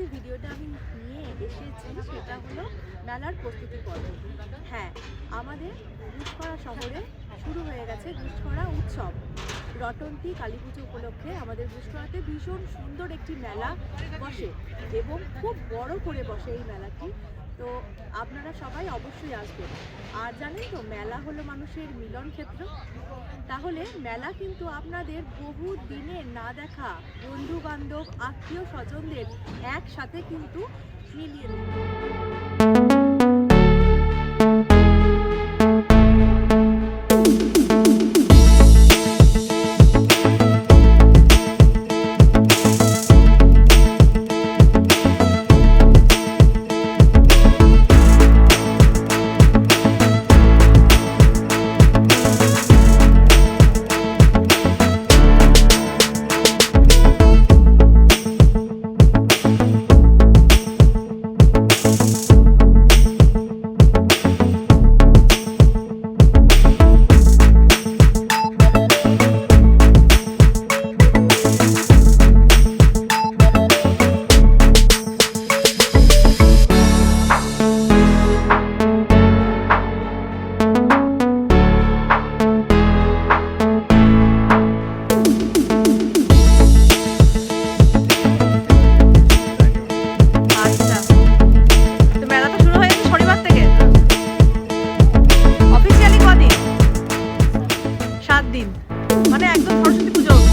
যে ভিডিওটা আমি নিয়ে এসেছি সেটা হলো মেলার প্রস্তুতি পর্ব। হ্যাঁ আমাদের গুসখরা শহরে শুরু হয়ে গেছে দুষ্করা উৎসব। রটন্তি কালী পুজো উপলক্ষে আমাদের গুসকরাতে ভীষণ সুন্দর একটি মেলা বসে এবং খুব বড় করে বসে এই মেলাটি। তো আপনারা সবাই অবশ্যই আসবেন। আর জানেন তো, মেলা হলো মানুষের মিলন ক্ষেত্র। তাহলে মেলা কিন্তু আপনাদের বহু দিনে না দেখা বন্ধু বান্ধব আত্মীয় স্বজনদের একসাথে কিন্তু মিলিয়ে দেবে একদম সরস্বতী পুজো